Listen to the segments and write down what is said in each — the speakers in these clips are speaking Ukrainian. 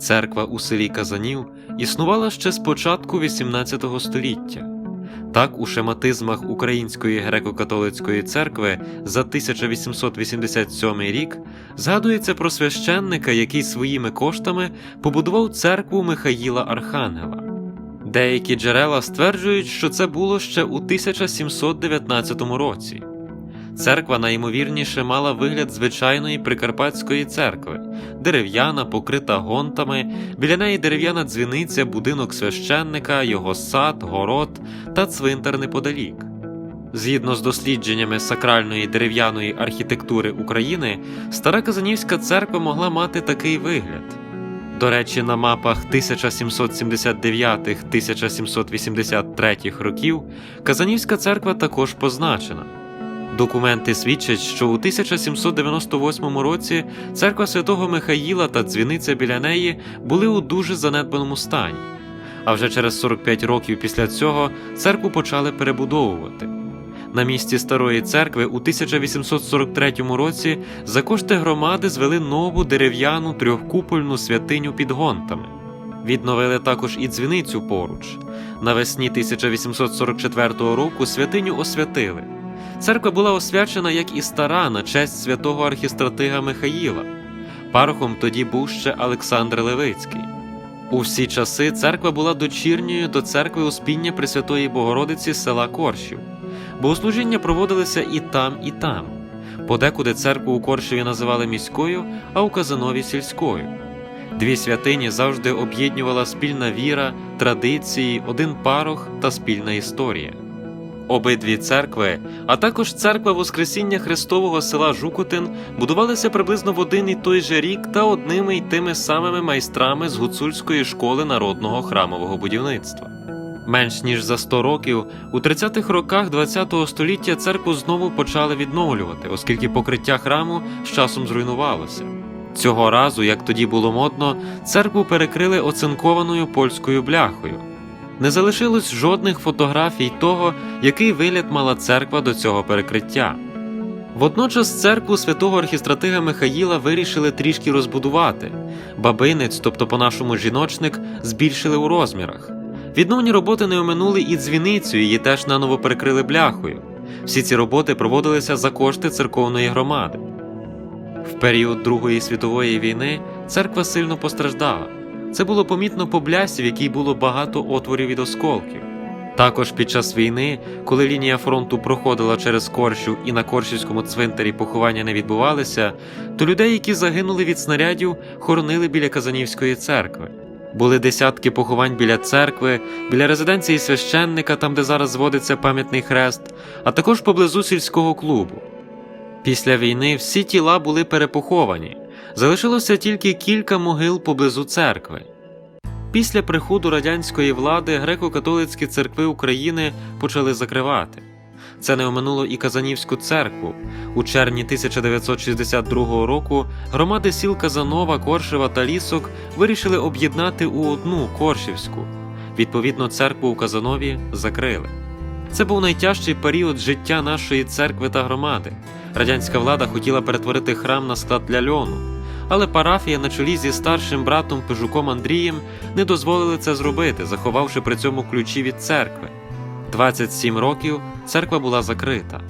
Церква у селі Казанів існувала ще з початку XVIII століття. Так, у шематизмах Української греко-католицької церкви за 1887 рік згадується про священника, який своїми коштами побудував церкву Михаїла Архангела. Деякі джерела стверджують, що це було ще у 1719 році. Церква найімовірніше мала вигляд звичайної прикарпатської церкви, дерев'яна, покрита гонтами, біля неї дерев'яна дзвіниця, будинок священника, його сад, город та цвинтар неподалік. Згідно з дослідженнями сакральної дерев'яної архітектури України, стара Казанівська церква могла мати такий вигляд. До речі, на мапах 1779-1783 років Казанівська церква також позначена. Документи свідчать, що у 1798 році церква святого Михаїла та дзвіниця біля неї були у дуже занедбаному стані. А вже через 45 років після цього церкву почали перебудовувати. На місці старої церкви у 1843 році за кошти громади звели нову дерев'яну трьохкупольну святиню під гонтами. Відновили також і дзвіницю поруч. Навесні 1844 року святиню освятили. Церква була освячена як і стара на честь святого архістратига Михаїла. Парохом тоді був ще Олександр Левицький. У всі часи церква була дочірньою до церкви Успіння Пресвятої Богородиці села Коршів. Богослужіння проводилися і там, і там. Подекуди церкву у Коршеві називали міською, а у Казанові сільською. Дві святині завжди об'єднувала спільна віра, традиції, один парох та спільна історія. Обидві церкви, а також церква Воскресіння Христового села Жукотин будувалися приблизно в один і той же рік та одними й тими самими майстрами з гуцульської школи народного храмового будівництва. Менш ніж за 100 років, у 30-х роках ХХ століття церкву знову почали відновлювати, оскільки покриття храму з часом зруйнувалося. Цього разу, як тоді було модно, церкву перекрили оцинкованою польською бляхою. Не залишилось жодних фотографій того, який вигляд мала церква до цього перекриття. Водночас церкву святого архістратига Михаїла вирішили трішки розбудувати. Бабинець, тобто по-нашому жіночник, збільшили у розмірах. Відновні роботи не оминули і дзвіницю, її теж наново перекрили бляхою. Всі ці роботи проводилися за кошти церковної громади. В період Другої світової війни церква сильно постраждала. Це було помітно по блясі, в якій було багато отворів від осколків. Також під час війни, коли лінія фронту проходила через Корщу і на Коршівському цвинтарі поховання не відбувалися, то людей, які загинули від снарядів, хоронили біля Казанівської церкви. Були десятки поховань біля церкви, біля резиденції священника, там де зараз зводиться пам'ятний хрест, а також поблизу сільського клубу. Після війни всі тіла були перепоховані, залишилося тільки кілька могил поблизу церкви. Після приходу радянської влади греко-католицькі церкви України почали закривати. Це не оминуло і Казанівську церкву. У червні 1962 року громади сіл Казанова, Коршева та Лісок вирішили об'єднати у одну Коршівську. Відповідно, церкву у Казанові закрили. Це був найтяжчий період життя нашої церкви та громади. Радянська влада хотіла перетворити храм на склад для льону, але парафія на чолі зі старшим братом Пижуком Андрієм не дозволили це зробити, заховавши при цьому ключі від церкви. 27 років церква була закрита.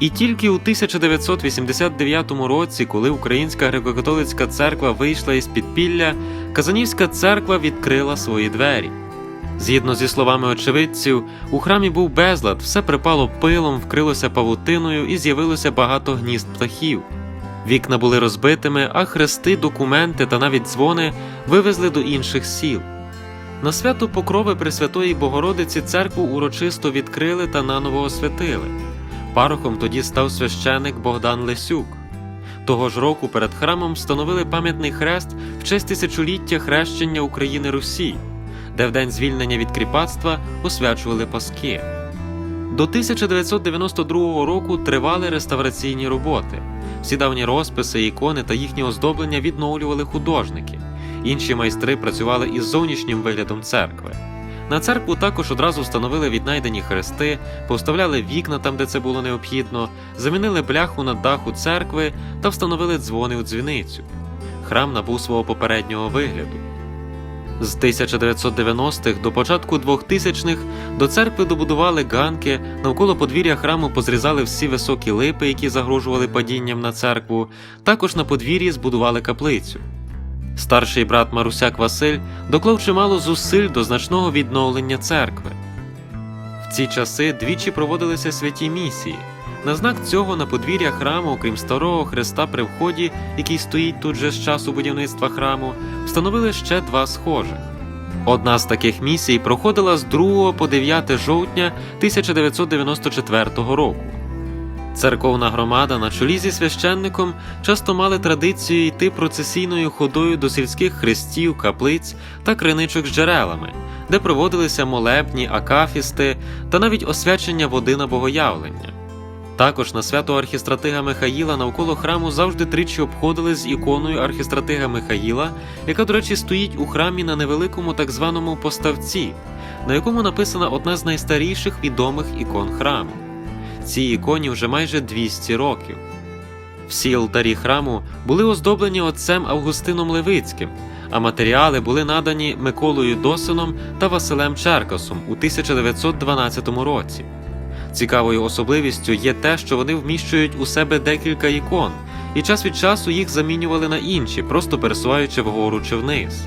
І тільки у 1989 році, коли Українська греко-католицька церква вийшла із підпілля, Казанівська церква відкрила свої двері. Згідно зі словами очевидців, у храмі був безлад, все припало пилом, вкрилося павутиною і з'явилося багато гнізд птахів. Вікна були розбитими, а хрести, документи та навіть дзвони вивезли до інших сіл. На свято Покрови Пресвятої Богородиці церкву урочисто відкрили та наново освятили. Парохом тоді став священик Богдан Лесюк. Того ж року перед храмом встановили пам'ятний хрест в честь тисячоліття хрещення України Русі, де в день звільнення від кріпацтва освячували паски. До 1992 року тривали реставраційні роботи. Всі давні розписи, ікони та їхні оздоблення відновлювали художники. Інші майстри працювали із зовнішнім виглядом церкви. На церкву також одразу встановили віднайдені хрести, поставляли вікна там, де це було необхідно, замінили бляху на даху церкви та встановили дзвони у дзвіницю. храм набув свого попереднього вигляду. З 1990-х до початку 2000-х до церкви добудували ганки, навколо подвір'я храму позрізали всі високі липи, які загрожували падінням на церкву. Також на подвір'ї збудували каплицю. Старший брат Марусяк Василь доклав чимало зусиль до значного відновлення церкви. В ці часи двічі проводилися святі місії. На знак цього на подвір'я храму, окрім старого хреста при вході, який стоїть тут же з часу будівництва храму, встановили ще два схожих. Одна з таких місій проходила з 2 по 9 жовтня 1994 року. Церковна громада на чолі зі священником часто мали традицію йти процесійною ходою до сільських хрестів, каплиць та криничок з джерелами, де проводилися молебні, акафісти та навіть освячення води на богоявлення. Також на свято архістратига Михаїла навколо храму завжди тричі обходили з іконою архістратига Михаїла, яка, до речі, стоїть у храмі на невеликому так званому поставці, на якому написана одна з найстаріших відомих ікон храму. Цій іконі вже майже 200 років. Всі алтарі храму були оздоблені отцем Августином Левицьким, а матеріали були надані Миколою Досином та Василем Черкасом у 1912 році. Цікавою особливістю є те, що вони вміщують у себе декілька ікон, і час від часу їх замінювали на інші, просто пересуваючи вгору чи вниз.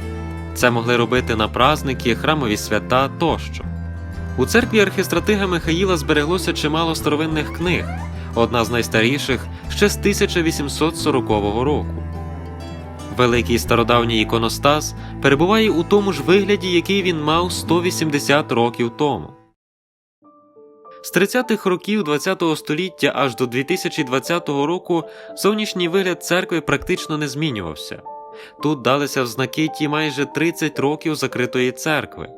Це могли робити на праздники, храмові свята тощо. У церкві архістратига Михаїла збереглося чимало старовинних книг, одна з найстаріших ще з 1840 року. Великий стародавній іконостас перебуває у тому ж вигляді, який він мав 180 років тому. З 30-х років ХХ століття аж до 2020 року зовнішній вигляд церкви практично не змінювався. Тут далися в знаки ті майже 30 років закритої церкви.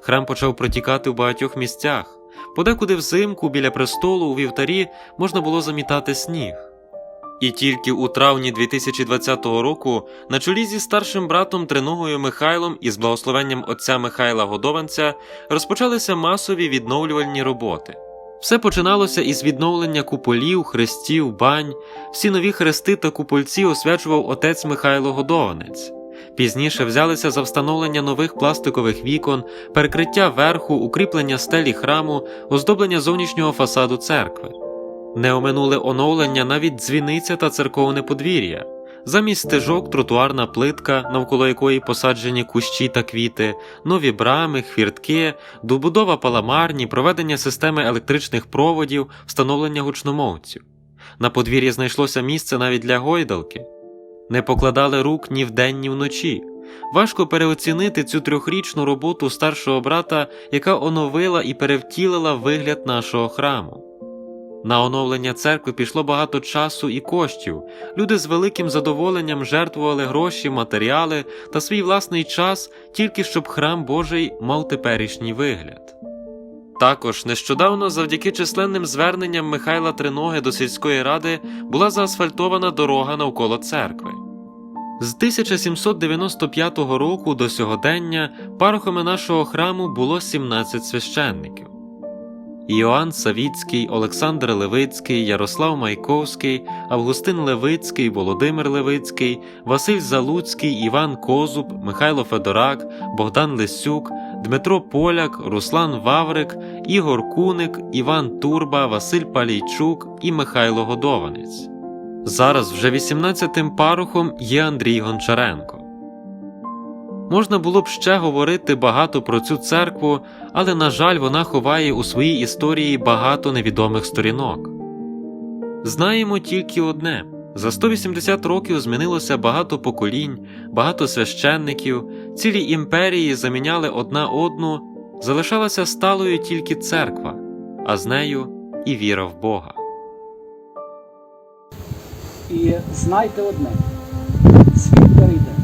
Храм почав протікати в багатьох місцях. Подекуди взимку біля престолу у вівтарі можна було замітати сніг. І тільки у травні 2020 року на чолі зі старшим братом Триногою Михайлом і з благословенням отця Михайла Годованця розпочалися масові відновлювальні роботи. Все починалося із відновлення куполів, хрестів, бань. Всі нові хрести та купольці освячував отець Михайло Годованець. Пізніше взялися за встановлення нових пластикових вікон, перекриття верху, укріплення стелі храму, оздоблення зовнішнього фасаду церкви. Не оминули оновлення навіть дзвіниця та церковне подвір'я. Замість стежок тротуарна плитка, навколо якої посаджені кущі та квіти, нові брами, хвіртки, добудова паламарні, проведення системи електричних проводів, встановлення гучномовців. На подвір'ї знайшлося місце навіть для гойдалки. Не покладали рук ні вдень, ні вночі. Важко переоцінити цю трьохрічну роботу старшого брата, яка оновила і перевтілила вигляд нашого храму. На оновлення церкви пішло багато часу і коштів. Люди з великим задоволенням жертвували гроші, матеріали та свій власний час, тільки щоб храм Божий мав теперішній вигляд. Також нещодавно, завдяки численним зверненням Михайла Триноги до сільської ради, була заасфальтована дорога навколо церкви. З 1795 року до сьогодення парохами нашого храму було 17 священників. Іоанн Савіцький, Олександр Левицький, Ярослав Майковський, Августин Левицький, Володимир Левицький, Василь Залуцький, Іван Козуб, Михайло Федорак, Богдан Лисюк, Дмитро Поляк, Руслан Ваврик, Ігор Куник, Іван Турба, Василь Палійчук і Михайло Годованець. Зараз вже 18-тим парохом є Андрій Гончаренко. Можна було б ще говорити багато про цю церкву, але, на жаль, вона ховає у своїй історії багато невідомих сторінок. Знаємо тільки одне: за 180 років змінилося багато поколінь, багато священників, цілі імперії заміняли одна одну, залишалася сталою тільки церква, а з нею і віра в Бога. І знайте одне: світ перейде,